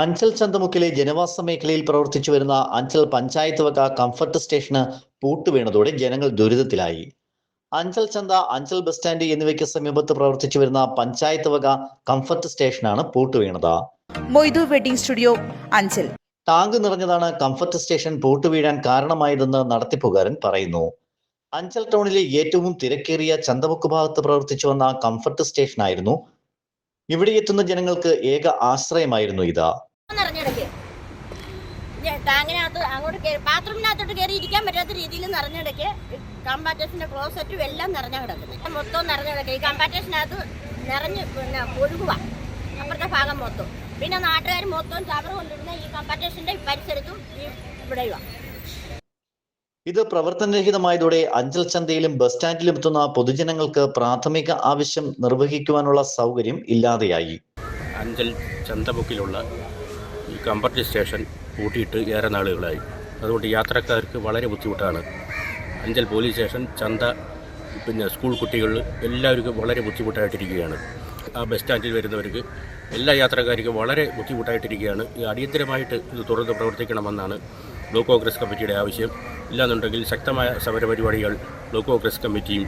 അഞ്ചൽ ചന്തമുക്കിലെ ജനവാസ മേഖലയിൽ പ്രവർത്തിച്ചു വരുന്ന അഞ്ചൽ പഞ്ചായത്ത് വക കംഫർട്ട് സ്റ്റേഷന് പൂട്ടുവീണതോടെ ജനങ്ങൾ ദുരിതത്തിലായി. അഞ്ചൽ ചന്ത അഞ്ചൽ ബസ് സ്റ്റാൻഡ് എന്നിവയ്ക്ക് സമീപത്ത് പ്രവർത്തിച്ചു വരുന്ന പഞ്ചായത്ത് വക കംഫർട്ട് സ്റ്റേഷനാണ് പൂട്ടുവീണത് Moidu wedding studio Anchal. Tank നിറഞ്ഞതാണ് കംഫർട്ട് സ്റ്റേഷൻ പൂട്ടുവീഴാൻ കാരണമായതെന്ന് നടത്തിപ്പുകാരൻ പറയുന്നു. അഞ്ചൽ ടൗണിലെ ഏറ്റവും തിരക്കേറിയ ചന്തമുക്ക് ഭാഗത്ത് പ്രവർത്തിച്ചു വന്ന കംഫർട്ട് സ്റ്റേഷനായിരുന്നു ഇവിടെ എത്തുന്ന ജനങ്ങൾക്ക് ഏക ആശ്രയമായിരുന്നു ഇത്. ടാങ്കിനകത്ത് അങ്ങോട്ട് കയറി ബാത്റൂമിനകത്തോട്ട് കയറി ഇരിക്കാൻ പറ്റാത്ത രീതിയിൽ നിറഞ്ഞിടയ്ക്ക് കമ്പാറ്റേഷന്റെ ക്ലോസറ്റും എല്ലാം നിറഞ്ഞ കിടക്കുന്നത് മൊത്തം നിറഞ്ഞ കിടക്കുക ഈ കമ്പാറ്റേഷനകത്ത് നിറഞ്ഞ് പിന്നെ ഒഴുകുക അപ്പുറത്തെ ഭാഗം മൊത്തം. പിന്നെ നാട്ടുകാർ മൊത്തം ചവർ കൊണ്ടിരുന്ന ഈ കമ്പാറ്റേഷന്റെ പരിസരത്തും ഈ ഇവിടെയുമാണ് ഇത് പ്രവർത്തനരഹിതമായതോടെ അഞ്ചൽ ചന്തയിലും ബസ് സ്റ്റാൻഡിലും എത്തുന്ന പൊതുജനങ്ങൾക്ക് പ്രാഥമിക ആവശ്യം നിർവഹിക്കുവാനുള്ള സൗകര്യം ഇല്ലാതെയായി. അഞ്ചൽ ചന്തമുക്കിലുള്ള ഈ കമ്പർട്ടി സ്റ്റേഷൻ പൂട്ടിയിട്ട് ഏറെ നാളുകളായി. അതുകൊണ്ട് യാത്രക്കാർക്ക് വളരെ ബുദ്ധിമുട്ടാണ്. അഞ്ചൽ പോലീസ് സ്റ്റേഷൻ ചന്ത പിന്നെ സ്കൂൾ കുട്ടികൾ എല്ലാവർക്കും വളരെ ബുദ്ധിമുട്ടായിട്ടിരിക്കുകയാണ്. ആ ബസ് സ്റ്റാൻഡിൽ വരുന്നവർക്ക് എല്ലാ യാത്രക്കാർക്കും വളരെ ബുദ്ധിമുട്ടായിട്ടിരിക്കുകയാണ്. അടിയന്തരമായിട്ട് ഇത് തുറന്ന് പ്രവർത്തിക്കണമെന്നാണ് ബ്ലോക്ക് കോൺഗ്രസ് കമ്മിറ്റിയുടെ ആവശ്യം. ഇല്ലാന്നുണ്ടെങ്കിൽ ശക്തമായ സമരപരിപാടികൾ ബ്ലോക്ക് കോൺഗ്രസ് കമ്മിറ്റിയും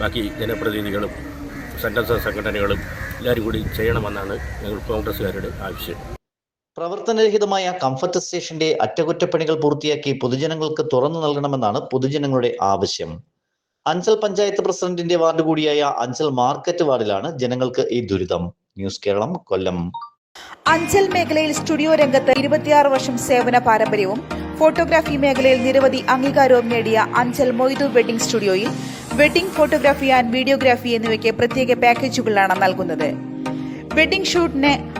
ബാക്കി ജനപ്രതിനിധികളും സന്നദ്ധ സംഘടനകളും എല്ലാവരും കൂടി ചെയ്യണമെന്നാണ് ഞങ്ങൾ കോൺഗ്രസ്സുകാരുടെ ആവശ്യം. പ്രവർത്തനരഹിതമായ കംഫർട്ട് സ്റ്റേഷന്റെ അറ്റകുറ്റപ്പണികൾ പൂർത്തിയാക്കി പൊതുജനങ്ങൾക്ക് തുറന്നു നൽകണമെന്നാണ് പൊതുജനങ്ങളുടെ ആവശ്യം. അഞ്ചൽ പഞ്ചായത്ത് പ്രസിഡന്റിന്റെ വാർഡ് കൂടിയായ അഞ്ചൽ മാർക്കറ്റ് വാർഡിലാണ് ജനങ്ങൾക്ക് ഈ ദുരിതം. ന്യൂസ് കേരളം കൊല്ലം. അഞ്ചൽ മേഖലയിൽ സ്റ്റുഡിയോ രംഗത്ത് ഇരുപത്തിയാറ് വർഷം സേവന പാരമ്പര്യവും ഫോട്ടോഗ്രാഫി മേഖലയിൽ നിരവധി അംഗീകാരവും നേടിയ അഞ്ചൽ മൊയ്തു വെഡിംഗ് സ്റ്റുഡിയോയിൽ വെഡിംഗ് ഫോട്ടോഗ്രാഫി ആൻഡ് വീഡിയോഗ്രാഫി എന്നിവയ്ക്ക് പ്രത്യേക പാക്കേജുകളാണ് നൽകുന്നത്. വെഡിംഗ് ഷൂട്ടിന്